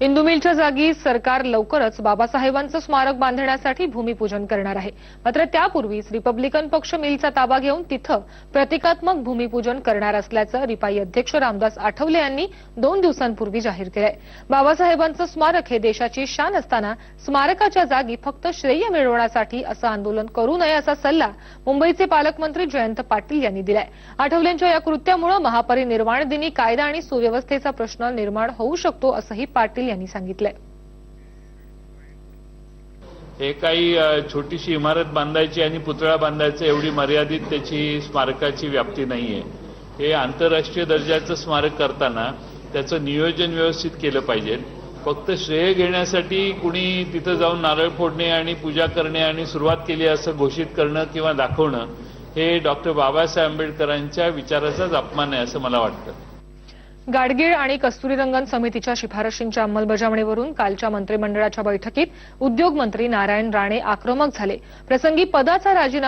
इंदू मिलच्या जागी सरकार लवकरच बाबासाहेबांचं स्मारक बांधण्यासाठी भूमिपूजन करणार आहे. मात्र त्यापूर्वीच रिपब्लिकन पक्ष मिलचा ताबा घेऊन तिथं प्रतिकात्मक भूमिपूजन करणार असल्याचं रिपाई अध्यक्ष रामदास आठवले यांनी दोन दिवसांपूर्वी जाहीर केलंय. बाबासाहेबांचं स्मारक हे देशाची शान असताना स्मारकाच्या जागी फक्त श्रेय मिळवण्यासाठी असं आंदोलन करू नये असा सल्ला मुंबईचे पालकमंत्री जयंत पाटील यांनी दिलाय. आठवलेंच्या या कृत्यामुळे महापरिनिर्वाण दिनी कायदा आणि सुव्यवस्थेचा प्रश्न निर्माण होऊ शकतो असंही पाटील यांनी सांगितलंय. हे काही छोटीशी इमारत बांधायची आणि पुतळा बांधायचं एवढी मर्यादित त्याची स्मारकाची व्याप्ती नाहीये. हे आंतरराष्ट्रीय दर्जाचं स्मारक करताना त्याचं नियोजन व्यवस्थित केलं पाहिजे. फक्त श्रेय घेण्यासाठी कुणी तिथं जाऊन नारळ फोडणे आणि पूजा करणे आणि सुरुवात केली असं घोषित करणं किंवा दाखवणं हे डॉक्टर बाबासाहेब आंबेडकरांच्या विचाराचाच अपमान आहे असं मला वाटतं. गाडगीळ आणि कस्तुरीरंगन समितीच्या शिफारशींच्या अंमलबजावणीवरून कालच्या मंत्रिमंडळाच्या बैठकीत उद्योग मंत्री नारायण राणे आक्रमक झाले. प्रसंगी पदाचा राजीनामा